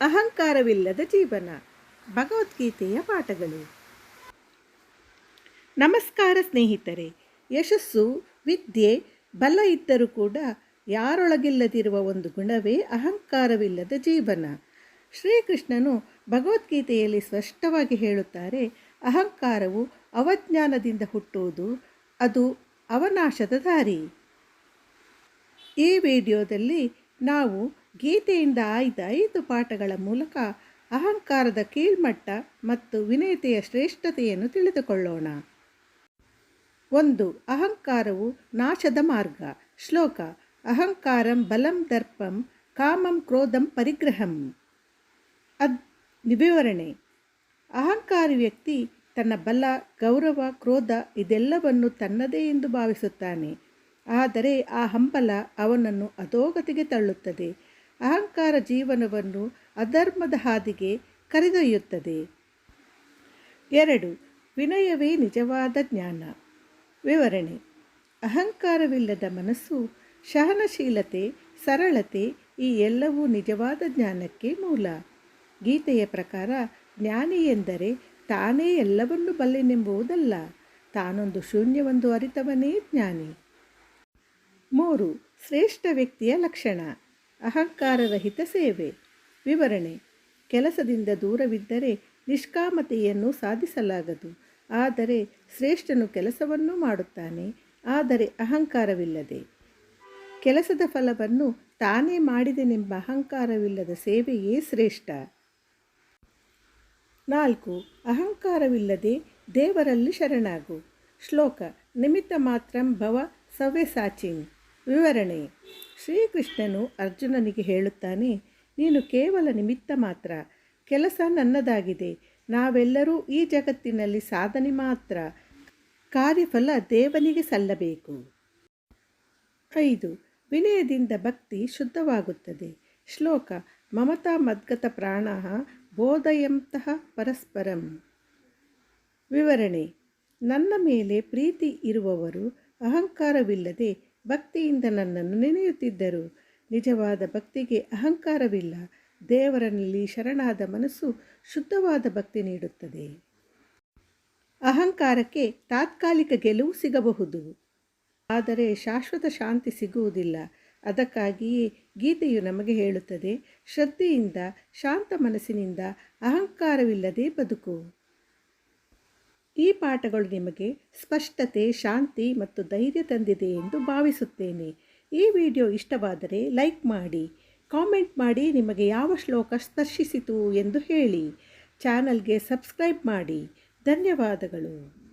ಅಹಂಕಾರವಿಲ್ಲದ ಜೀವನ. ಭಗವದ್ಗೀತೆಯ ಪಾಠಗಳು. ನಮಸ್ಕಾರ ಸ್ನೇಹಿತರೆ. ಯಶಸ್ಸು, ವಿದ್ಯೆ, ಬಲ ಇದ್ದರೂ ಕೂಡ ಯಾರೊಳಗಿಲ್ಲದಿರುವ ಒಂದು ಗುಣವೇ ಅಹಂಕಾರವಿಲ್ಲದ ಜೀವನ. ಶ್ರೀಕೃಷ್ಣನು ಭಗವದ್ಗೀತೆಯಲ್ಲಿ ಸ್ಪಷ್ಟವಾಗಿ ಹೇಳುತ್ತಾರೆ, ಅಹಂಕಾರವು ಅವಜ್ಞಾನದಿಂದ ಹುಟ್ಟುವುದು, ಅದು ಅವನಾಶದ ದಾರಿ. ಈ ವಿಡಿಯೋದಲ್ಲಿ ನಾವು ಗೀತೆಯಿಂದ ಆಯ್ದ ಐದು ಪಾಠಗಳ ಮೂಲಕ ಅಹಂಕಾರದ ಕೀಳ್ಮಟ್ಟ ಮತ್ತು ವಿನಯತೆಯ ಶ್ರೇಷ್ಠತೆಯನ್ನು ತಿಳಿದುಕೊಳ್ಳೋಣ. ಒಂದು, ಅಹಂಕಾರವು ನಾಶದ ಮಾರ್ಗ. ಶ್ಲೋಕ, ಅಹಂಕಾರಂ ಬಲಂ ದರ್ಪಂ ಕಾಮಂ ಕ್ರೋಧಂ ಪರಿಗ್ರಹಂ. ಅದ್, ವಿವರಣೆ, ಅಹಂಕಾರಿ ವ್ಯಕ್ತಿ ತನ್ನ ಬಲ, ಗೌರವ, ಕ್ರೋಧ ಇದೆಲ್ಲವನ್ನು ತನ್ನದೇ ಎಂದು ಭಾವಿಸುತ್ತಾನೆ. ಆದರೆ ಆ ಹಂಬಲ ಅವನನ್ನು ಅಧೋಗತಿಗೆ ತಳ್ಳುತ್ತದೆ. ಅಹಂಕಾರ ಜೀವನವನ್ನು ಅಧರ್ಮದ ಹಾದಿಗೆ ಕರೆದೊಯ್ಯುತ್ತದೆ. ಎರಡು, ವಿನಯವೇ ನಿಜವಾದ ಜ್ಞಾನ. ವಿವರಣೆ, ಅಹಂಕಾರವಿಲ್ಲದ ಮನಸ್ಸು, ಸಹನಶೀಲತೆ, ಸರಳತೆ ಈ ಎಲ್ಲವೂ ನಿಜವಾದ ಜ್ಞಾನಕ್ಕೆ ಮೂಲ. ಗೀತೆಯ ಪ್ರಕಾರ ಜ್ಞಾನಿ ಎಂದರೆ ತಾನೇ ಎಲ್ಲವನ್ನು ಬಲ್ಲೆನೆಂಬುವುದಲ್ಲ, ತಾನೊಂದು ಶೂನ್ಯವೊಂದು ಅರಿತವನೇ ಜ್ಞಾನಿ. ಮೂರು, ಶ್ರೇಷ್ಠ ವ್ಯಕ್ತಿಯ ಲಕ್ಷಣ. ಅಹಂಕಾರರಹಿತ ಸೇವೆ. ವಿವರಣೆ. ಕೆಲಸದಿಂದ ದೂರವಿದ್ದರೆ ನಿಷ್ಕಾಮತೆಯನ್ನು ಸಾಧಿಸಲಾಗದು. ಆದರೆ ಶ್ರೇಷ್ಠನು ಕೆಲಸವನ್ನು ಮಾಡುತ್ತಾನೆ. ಆದರೆ ಅಹಂಕಾರವಿಲ್ಲದೆ. ಕೆಲಸದ ಫಲವನ್ನು ತಾನೇ ಮಾಡಿದೆನೆಂಬ ಅಹಂಕಾರವಿಲ್ಲದ ಸೇವೆಯೇ ಶ್ರೇಷ್ಠ. ನಾಲ್ಕು. ಅಹಂಕಾರವಿಲ್ಲದೆ ದೇವರಲ್ಲಿ ಶರಣಾಗು. ಶ್ಲೋಕ. ನಿಮಿತ್ತ ಮಾತ್ರಂ ಭವ ಸವ್ಯಸಾಚಿನ್. ವಿವರಣೆ. ಶ್ರೀಕೃಷ್ಣನು ಅರ್ಜುನನಿಗೆ ಹೇಳುತ್ತಾನೆ, ನೀನು ಕೇವಲ ನಿಮಿತ್ತ ಮಾತ್ರ, ಕೆಲಸ ನನ್ನದಾಗಿದೆ. ನಾವೆಲ್ಲರೂ ಈ ಜಗತ್ತಿನಲ್ಲಿ ಸಾಧನೆ ಮಾತ್ರ, ಕಾರ್ಯಫಲ ದೇವನಿಗೆ ಸಲ್ಲಬೇಕು. ಐದು. ವಿನಯದಿಂದ ಭಕ್ತಿ ಶುದ್ಧವಾಗುತ್ತದೆ. ಶ್ಲೋಕ, ಮಮತಾ ಮದ್ಗತ ಪ್ರಾಣ ಬೋಧಯಂತಹ ಪರಸ್ಪರಂ. ವಿವರಣೆ. ನನ್ನ ಮೇಲೆ ಪ್ರೀತಿ ಇರುವವರು ಅಹಂಕಾರವಿಲ್ಲದೆ ಭಕ್ತಿಯಿಂದ ನನ್ನನ್ನು ನೆನೆಯುತ್ತಿದ್ದರು. ನಿಜವಾದ ಭಕ್ತಿಗೆ ಅಹಂಕಾರವಿಲ್ಲ. ದೇವರಲ್ಲಿ ಶರಣಾದ ಮನಸ್ಸು ಶುದ್ಧವಾದ ಭಕ್ತಿ ನೀಡುತ್ತದೆ. ಅಹಂಕಾರಕ್ಕೆ ತಾತ್ಕಾಲಿಕ ಗೆಲುವು ಸಿಗಬಹುದು. ಆದರೆ ಶಾಶ್ವತ ಶಾಂತಿ ಸಿಗುವುದಿಲ್ಲ. ಅದಕ್ಕಾಗಿಯೇ ಗೀತೆಯು ನಮಗೆ ಹೇಳುತ್ತದೆ, ಶ್ರದ್ಧೆಯಿಂದ, ಶಾಂತ ಮನಸ್ಸಿನಿಂದ ಅಹಂಕಾರವಿಲ್ಲದೆ ಬದುಕು. ಈ ಪಾಠಗಳು ನಿಮಗೆ ಸ್ಪಷ್ಟತೆ, ಶಾಂತಿ ಮತ್ತು ಧೈರ್ಯ ತಂದಿದೆ ಎಂದು ಭಾವಿಸುತ್ತೇನೆ. ಈ ವಿಡಿಯೋ ಇಷ್ಟವಾದರೆ ಲೈಕ್ ಮಾಡಿ, ಕಾಮೆಂಟ್ ಮಾಡಿ ನಿಮಗೆ ಯಾವ ಶ್ಲೋಕ ಸ್ಪರ್ಶಿಸಿತು ಎಂದು ಹೇಳಿ. ಚಾನಲ್ಗೆ ಸಬ್ಸ್ಕ್ರೈಬ್ ಮಾಡಿ. ಧನ್ಯವಾದಗಳು.